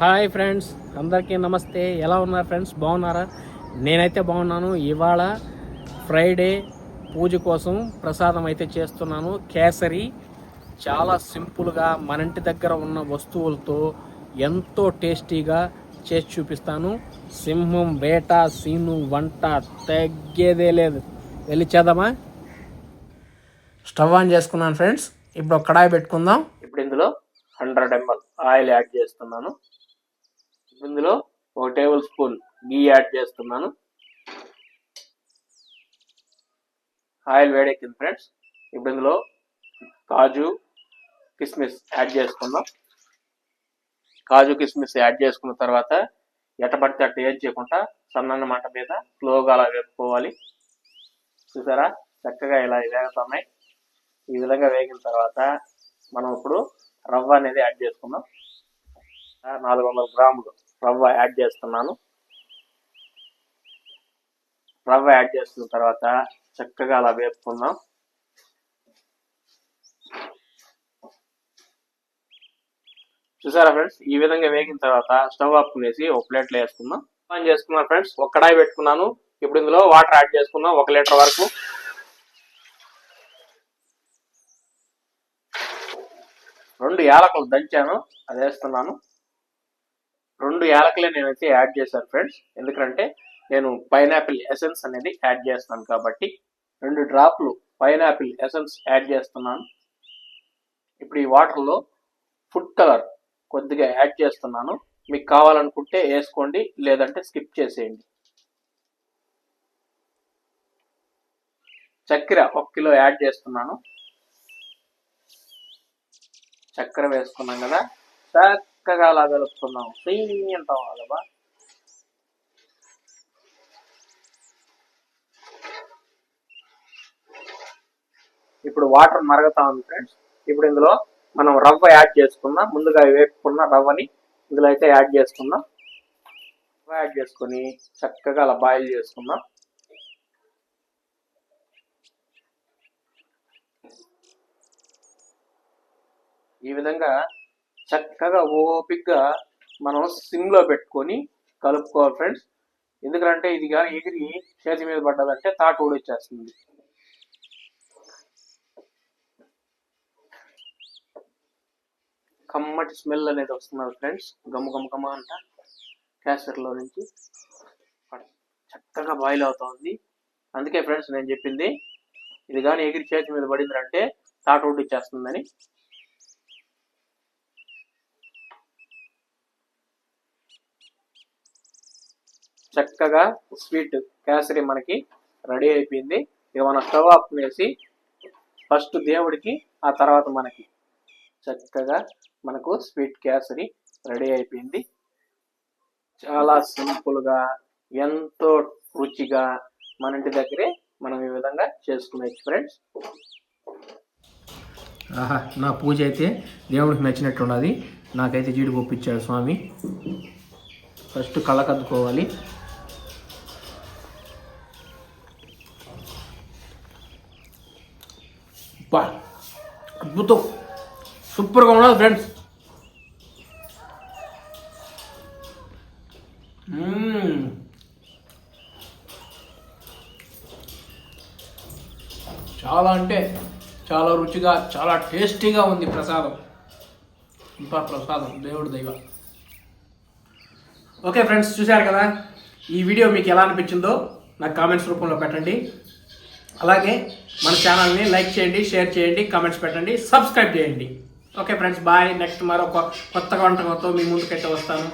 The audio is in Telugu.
హాయ్ ఫ్రెండ్స్ అందరికీ నమస్తే. ఎలా ఉన్నారు ఫ్రెండ్స్? బాగున్నారా? నేనైతే బాగున్నాను. ఇవాళ ఫ్రైడే పూజ కోసం ప్రసాదం అయితే చేస్తున్నాను. కేసరి చాలా సింపుల్గా మన ఇంటి దగ్గర ఉన్న వస్తువులతో ఎంతో టేస్టీగా చేసి చూపిస్తాను. సింహం వేట సీను వంట తగ్గేదే లేదు. వెళ్ళి చేద్దామా? స్టవ్ ఆన్ చేసుకున్నాను ఫ్రెండ్స్. ఇప్పుడు కడాయి పెట్టుకుందాం. ఇప్పుడు ఇందులో హండ్రెడ్ ఎంఎల్ ఆయిల్ యాడ్ చేస్తున్నాను. ఇందులో ఒక టేబుల్ స్పూన్ గీ యాడ్ చేస్తున్నాను. ఆయిల్ వేడెక్కింది ఫ్రెండ్స్. ఇప్పుడు ఇందులో కాజు కిస్మిస్ యాడ్ చేసుకుందాం. కాజు కిస్మిస్ యాడ్ చేసుకున్న తర్వాత ఎట్టబడితే అట్ట ఏం చేయకుండా సన్నన్న మంట మీద స్లోగా అలా వేపుకోవాలి. చూసారా? చక్కగా ఇలా వేగుతున్నాయి. ఈ విధంగా వేగిన తర్వాత మనం ఇప్పుడు రవ్వ అనేది యాడ్ చేసుకుందాం. నాలుగు వందల గ్రాములు. రవ్వ యాడ్ చేస్తున్నాను. రవ్వ యాడ్ చేసిన తర్వాత చక్కగా అలా వేపుకుందాం. చూసారా ఫ్రెండ్స్? ఈ విధంగా వేగిన తర్వాత స్టవ్ ఆపుకునేసి ఒక ప్లేట్లో వేసుకుందాం. ఆన్ చేసుకున్నాను ఫ్రెండ్స్. ఒక కడాయి పెట్టుకున్నాను. ఇప్పుడు ఇందులో వాటర్ యాడ్ చేసుకుందాం. ఒక లీటర్ వరకు. రెండు యాలకులు దంచాను. అది వేస్తున్నాను. రెండు యాలకులే నేనైతే యాడ్ చేశాను ఫ్రెండ్స్. ఎందుకంటే నేను పైనాపిల్ ఎసెన్స్ అనేది యాడ్ చేస్తాను కాబట్టి రెండు డ్రాప్లు పైనాపిల్ ఎసెన్స్ యాడ్ చేస్తున్నాను. ఇప్పుడు ఈ వాటర్లో ఫుడ్ కలర్ కొద్దిగా యాడ్ చేస్తున్నాను. మీకు కావాలనుకుంటే వేసుకోండి లేదంటే స్కిప్ చేసేయండి. చక్కెర ఒక కిలో యాడ్ చేస్తున్నాను. చక్కెర వేసుకున్నాం కదా. చక్కగా అలా కలుపుకుందాం సీని అంటాం ఇప్పుడు వాటర్ మరగతా ఉంది ఫ్రెండ్స్. ఇప్పుడు ఇందులో మనం రవ్వ యాడ్ చేసుకుందాం. ముందుగా వేపుకున్న రవ్వని ఇందులో అయితే యాడ్ చేసుకుందాం. రవ్వ యాడ్ చేసుకొని చక్కగా అలా బాయిల్ చేసుకుందాం. ఈ విధంగా చక్కగా ఓపిక్గా మనం సిమ్లో పెట్టుకొని కలుపుకోవాలి ఫ్రెండ్స్. ఎందుకంటే ఇది కానీ ఎగిరి చేతి మీద పడ్డదంటే తాట ఊడొచ్చేస్తుంది కమ్మటి స్మెల్ అనేది వస్తున్నారు ఫ్రెండ్స్. గమ్మ గమ్మ గమ్మ అంట. క్యాసర్లో నుంచి చక్కగా బాయిల్ అవుతుంది. అందుకే ఫ్రెండ్స్ నేను చెప్పింది ఇది కానీ ఎగిరి చేతి మీద పడిందంటే తాట ఊడిచ్చేస్తుందని చక్కగా స్వీట్ కేసరి మనకి రెడీ అయిపోయింది. ఇక మనం స్టవ్ ఆఫ్ వేసి ఫస్ట్ దేవుడికి ఆ తర్వాత మనకి చక్కగా మనకు స్వీట్ కేసరి రెడీ అయిపోయింది. చాలా సింపుల్గా ఎంతో రుచిగా మన ఇంటి దగ్గరే మనం ఈ విధంగా చేసుకునేచ్చు ఫ్రెండ్స్. ఆహా నా పూజ అయితే దేవుడికి నచ్చినట్టు ఉన్నది. నాకైతే జీడిపప్పు ఇచ్చాడు స్వామి. ఫస్ట్ కళ్ళకద్దుకోవాలి బా అద్భుతం. సూపర్గా ఉన్నది ఫ్రెండ్స్. చాలా అంటే చాలా రుచిగా చాలా టేస్టీగా ఉంది ప్రసాదం. ఇంకా ప్రసాదం దేవుడి దైవ ఓకే ఫ్రెండ్స్ చూశారు కదా? ఈ వీడియో మీకు ఎలా అనిపించిందో నాకు కామెంట్స్ రూపంలో పెట్టండి. అలాగే మన ఛానల్ని లైక్ చేయండి షేర్ చేయండి కామెంట్స్ పెట్టండి సబ్స్క్రైబ్ చేయండి. ఓకే ఫ్రెండ్స్ బాయ్ నెక్స్ట్ మరొక కొత్త వంటకంతో మీ ముందుకైతే వస్తాను.